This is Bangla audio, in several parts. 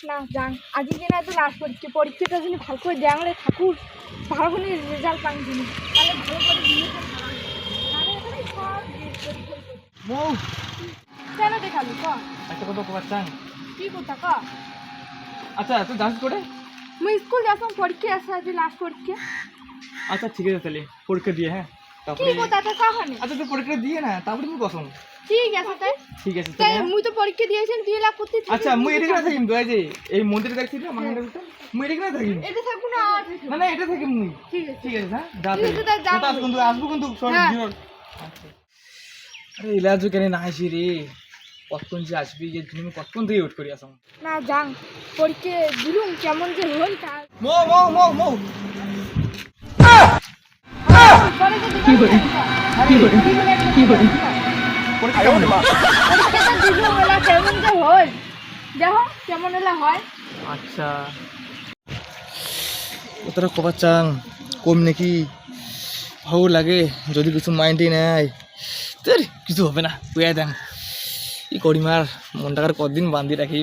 না যান আজকে দিন এত লাস্ট পরীক্ষা পরীক্ষাটা যদি ভালো করে দেওয়া ঠাকুর ভালো করে রেজাল্ট পান যিনি। তাহলে ভালো করে দিয়ে। বউ! কেন দেখাবি ক? একটা কথা পাচ্ছেন কি কথা ক? আচ্ছা তুই যাস করে? মুই স্কুল যাচ্ছিলাম পরীক্ষা আছে আজ লাস্ট পরীক্ষা। আচ্ছা ঠিক আছে তাহলে পরীক্ষা দিয়ে হ্যাঁ। তারপরে আচ্ছা তুই পরীক্ষা দিয়ে না তারপরে তুমি কসম। ঠিক আছে তাই। ঠিক আছে তাই? মুই তো পরীক্ষা দিয়েছেন দুই লাখ করতে আচ্ছা মুই এটা কেন থাকিম তো যে এই মন্দিরে দেখছি না মানন্দের মুই এটা কেন থাকিম? এটা থাকব না না। না এটা থাকিম মুই। ঠিক আছে। ঠিক আছে হ্যাঁ? যা তাই যাও। তাহলে আসব কিন্তু আসব কিন্তু সব। দিন আরে ইলাজু কেন না আসি রে। কতক্ষণ যে আসবি যে তুমি কতক্ষণ থেকে ওয়েট করি আসাম। না যান পরীক্ষা দিলুম কেমন যে হল মো মো মো মো। কি করে কি করে করে হয় আচ্ছা। কবার চান কম নাকি? ভালো লাগে যদি কিছু মাইন্ডে নেয় তোর কিছু হবে না ওয়াই দেন। কি করি মার মনটাকার কদিন বান্ধি রাখি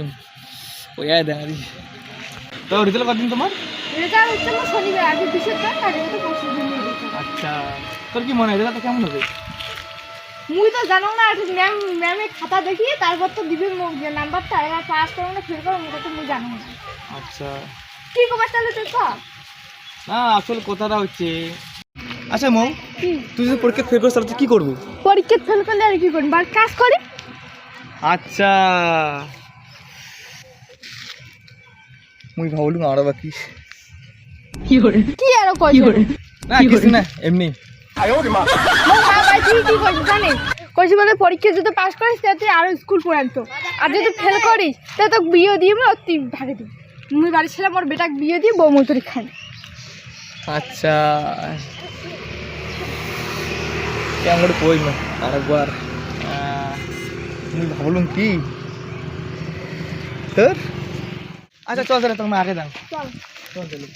ওয়াই দেন আরে তো রিজাল্ট কদিন তোমার? রেজাল্ট হচ্ছে শনিবার আগে বিশেষ কাজ আগে তো পরশু দিন। আচ্ছা তোর কি মনে হয় রেজাল্ট কেমন হবে? মুই তো জানো না ঠিক ম্যাম ম্যামে খাতা দেখিয়ে তারপর তো দিবে যে নাম্বারটা এবার পাস করো না ফেল করো মুখে তো মুই জানো না। আচ্ছা। কি কবার তাহলে তুই কর? না আসল কথাটা হচ্ছে আচ্ছা মৌ কি? তুই যদি পরীক্ষা ফেল করিস তাহলে তুই কী করব? পরীক্ষা ফেল করলে আর কি করি বার কাজ করি। আচ্ছা। মুই ভাবলুম আরও বাকি কি। আরও কই না কিছু না এমনি। মোর মা। ভাই তুই কি করছিস জানিস? কইছি বলে পরীক্ষা যদি পাস করিস তাহলে তুই আরও স্কুল পড়াতো আর যদি ফেল করিস তাহলে তোকে বিয়ে দিয়ে আমি তুই ভাগে দিবি। মুই বাড়ি ছিলাম মোর বেটাকে বিয়ে দিয়ে বউ মজুরি খাই। আচ্ছা। করে কই না আরেকবার। আহ, মুই ভাবলুম কি? তোর? আচ্ছা চল তাহলে তোমার আগে দাম চল। চল চলো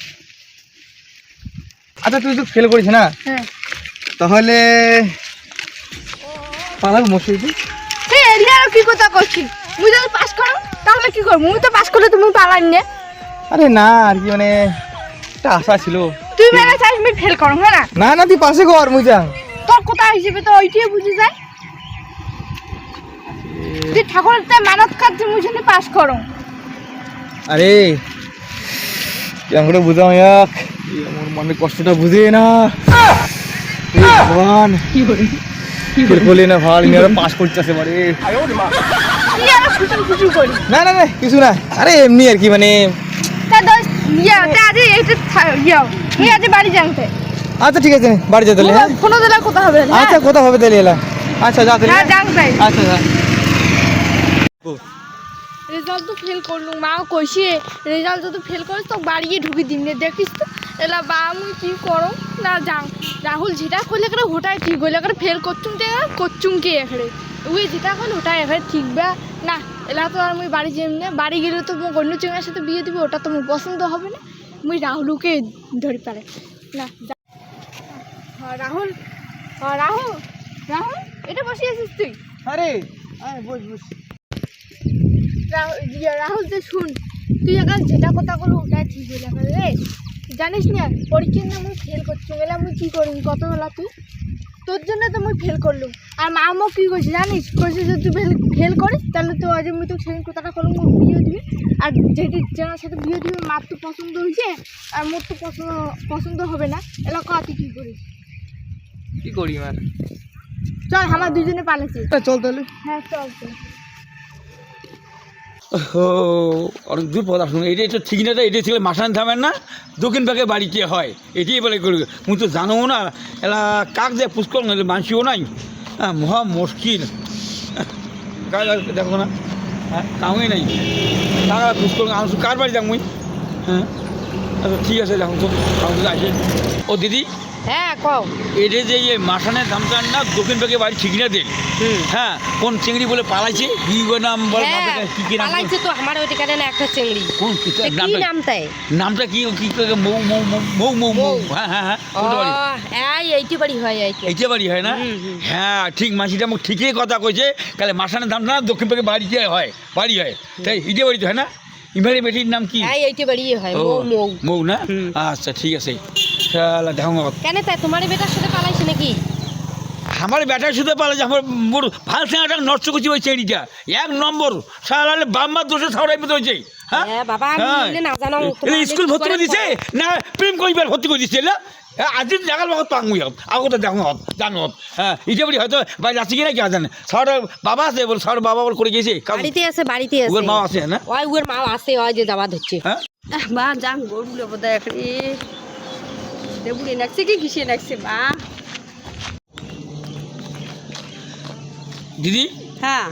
আচ্ছা তুই তো ফেল করিস না? হ্যাঁ। তাহলে পালাবো মশাই তুই কি কথা করছিস? মুই যদি পাস করো তাহলে কি করব? মুই তো পাস করলে তুমি পালাই নে। আরে না আর কি মানে একটা আশা ছিল। তুই মেরে চাইস আমি ফেল করো হ্যাঁ না? না না তুই পাশে কর মুই যাং তোর কথা হিসেবে তো ওইটাই বুঝে যায়। তুই ঠাকুরের তে মানত কাটছে মুই জন্য পাস করো আরে কেমন করে বুঝাও এক। আমার মনের কষ্টটা বুঝে না। ভগবান। করে না ভালো মেয়েরা পাস করতেছে বারে না না না কিছু না। আরে এমনি আর কি মানে আচ্ছা ঠিক আছে বাড়ি যা তাহলে হ্যাঁ? কথা হবে আচ্ছা কথা হবে তাহলে এলা। আচ্ছা যা তাহলে হ্যাঁ আচ্ছা যা। রেজাল্ট তো ফেল করলুম মা কইছে রেজাল্ট তো ফেল করিস তো বাড়িয়ে ঢুকি দিন রে। দেখিস তো? এলা বা মুই কি করো না যাও রাহুল যেটা করলে করে ওটাই ঠিক। হইলে করে ফেল করছুম তে করছুম কে এখানে ওই যেটা করলে ওটাই এখানে ঠিক বা? না, এলা তো আর মুই বাড়ি যাইম না। বাড়ি গেলে তো মোক অন্য চেঙ্গার সাথে বিয়ে দিবে, ওটা তো মোর পছন্দ হবে না। মুই রাহুলকে ধরি পারে। না রাহুল। রাহুল। রাহুল, এটা বসে আছিস তুই। আরে আয় বস বস। রাহুল ইয়ে, রাহুল যে শুন তুই এখন যেটা কথা বলো ওটাই ঠিক হয়ে যাবে রে। জানিস না পরীক্ষার না আমি ফেল করছি গেলে আমি কী করবি কত বেলা তুই? তোর জন্য তো আমি ফেল করলুম। আর মা আমাও কী করছি জানিস? কইছে যদি তুই ফেল ফেল করিস তাহলে তো আজ আমি তো সেদিন কথাটা করলাম মোর বিয়ে দিবি। আর যেটি যার সাথে বিয়ে দিবি মার তো পছন্দ হয়েছে আর মোর তো পছন্দ পছন্দ হবে না। এলা কা তুই কী করিস? কি করি মার? চল আমার দুজনে পালাচ্ছি। চল তাহলে। হ্যাঁ চল চল। অনেক দূর পথ আসুন। এটা তো ঠিক না এটা ছিল মাসান থামেন না? দক্ষিণ পাকে বাড়িতে হয়? এটাই বলে করি। মুই তো জানো না, এলা কাক যে পুষ্কর মানসিও নাই। হ্যাঁ মহা মুশকিল। দেখো না? হ্যাঁ কাউই নাই। কাক পুষ্কর আনছো কার বাড়ি যাক মুই? হ্যাঁ? আচ্ছা ঠিক আছে দেখুন তো আসে। ও, দিদি? হ্যাঁ কও। এটা যে এই মাসানের দামটার না দক্ষিণ পাকে বাড়ি হ্যাঁ কোন চিংড়ি বলে পালাইছে? কি নাম বল হ্যাঁ কি কি নাম পালাইছে তো আমার ওই ঠিকানা না একটা চিংড়ি। কোন কি তা কি নামটা? নাম তাই? নামটা কি কি মৌ মৌ মৌ মৌ মৌ মৌ। হ্যাঁ হ্যাঁ হ্যাঁ ও কোনটা বাড়ি এই এইটি বাড়ি হয় এইটি। বাড়ি হয় না। হ্যাঁ ঠিক মাসিটা মোক ঠিকই কথা কইছে। কালে মাসানের দামটা না দক্ষিণ পাকে বাড়িতে হয় বাড়ি হয়। তাই ইটে বাড়িতে হয় না? ইমারে বেটির নাম কি? এইটি বাড়ি হয় মৌ মৌ। মৌ না? আচ্ছা ঠিক আছে। শালা দেখো না কেন তাই? তোমার বেটার সাথে পালাইছে নাকি? আমার ব্যাটার সাথে পালে যে আমার মোর ভালো সেনাটা নষ্ট করছি ওই চেড়িটা। এক নম্বর সারা বাম্মার দোষে ছাড়াই মতো হয়েছে হ্যাঁ? হ্যাঁ, বাবা, হ্যাঁ। এগুলো না জানো, স্কুল ভর্তি করে দিছে না প্রেম করিবার ভর্তি করে দিছে না আজি জাগাল পাঙ্গুই হত আগতে দেখো হত জানো হত। হ্যাঁ ইটা বলি হয়তো আছে কিনা কে জানে। সর বাবা আছে বল সর বাবা বল করে গেছে বাড়িতে আছে বাড়িতে আছে। ওর মা আছে না? ওই ওর মা আছে ওই যে দাবা ধরছে। হ্যাঁ? লেবো দেবুড়ি নাকছে কি কিসে নাকছে মা দিদি? হ্যাঁ।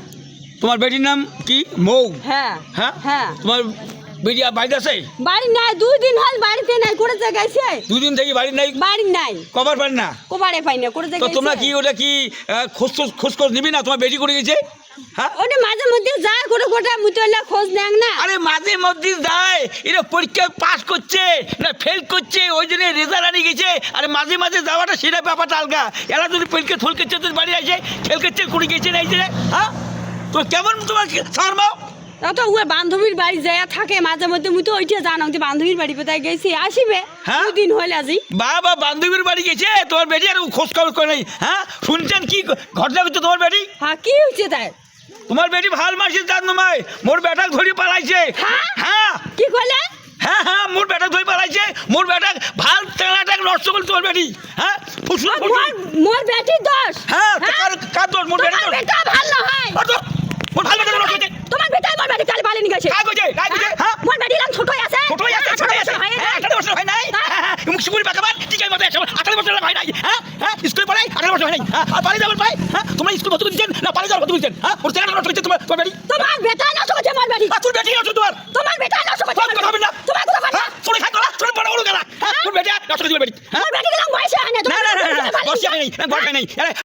তোমার বেটির নাম কি? মৌ? হ্যাঁ। হ্যাঁ? হ্যাঁ। তোমার বেটি বাড়িতে আছে বাড়ি নাই দুই দিন হল বাড়িতে নাই করে গেছে দুদিন থেকে বাড়ি নাই? বাড়ি নাই। কবার পার না? কোবারে পাই না করে তো তোমরা কি ওটা কি খোঁজ খোঁজ খোঁজ নিবি না? তোমার বেটি করে গেছে? হ্যাঁ ওটা মাঝে মধ্যে যায় করে গোটা মুতলা খোঁজ নেন না। আরে মাঝে মধ্যে যায় এরা পরীক্ষায় পাস করছে না ফেল করছে ওই জন্য রেজাল্ট আনি গেছে। আর মাঝে মাঝে যাওয়াটা সেটা ব্যাপারটা আলগা। এরা যদি পরীক্ষা ফেল করছে তো বাড়ি আসে খেল করছে করে গেছে না হ্যাঁ তো কেমন তোমার শর্মাও তো ওর বান্ধবীর বাড়ি যায় থাকে মাঝে মধ্যে মুই তো ওইটা জানো যে বান্ধবীর বাড়ি কোথায় গেছি আসিবে। হ্যাঁ? দিন হল আজি। বাবা বান্ধবীর বাড়ি গেছে? তোমার বেটি আর খোঁজ খবর করে নাই হ্যাঁ? শুনছেন কি ঘটনা হচ্ছে তোমার বেটি? হ্যাঁ কি হচ্ছে তাই? তোমার বেটি ভালো মাসির জান নমায় মোর বেটা ধরি পালাইছে। হ্যাঁ? হ্যাঁ? কি কইলে? হ্যাঁ হ্যাঁ মোর বেটা ধরি পালাইছে মোর বেটা ভালো টেলাটা নষ্ট করল তোমার বেটি হ্যাঁ? ফুসুল। মোর বেটি দোষ। হ্যাঁ তো কার কার দোষ? মোর বেটা বেটা ভালো হয় দোষ। মোর ভালো বেটা নষ্ট হয়েছে তোমার বেটা মোর বেটি কাল পালিয়ে গেছে কাজ হয়েছে কাজ হয়েছে হ্যাঁ মোর বেটি লাম ছোটই আছে ছোটই আছে ছোটই আছে হয় হ্যাঁ আঠারো বছর হয় নাই তা? হ্যাঁ, হ্যাঁ, মুখ সুপুরি পাকাবার একশো আঠারো বছর ভাই নাই। হ্যাঁ? হ্যাঁ? স্কুলে পড়াই? আঠারো বছর ভাই নাই। হ্যাঁ? আর বাড়ি যাবার ভাই হ্যাঁ? তোমরা স্কুল ভর্তি দিচ্ছেন না বাড়ি যাওয়ার ভর্তি দিচ্ছেন হ্যাঁ? ওর জায়গাটা নষ্ট হচ্ছে তোমার তোমার বেটি তোমার বেটা নষ্ট করছে মোর বেটি আর তোর বেটি নষ্ট তোমার? তোমার বেটা নষ্ট করছে সব কথা না। তোমার কথা না। হ্যাঁ? খাই তোরা তোর বড় বড় গেলা। হ্যাঁ? তোর বেটা নষ্ট দিবে বেটি হ্যাঁ? বেটি গেলাম বয়সে হয় না। না না না না নাই। বসে নাই। আরে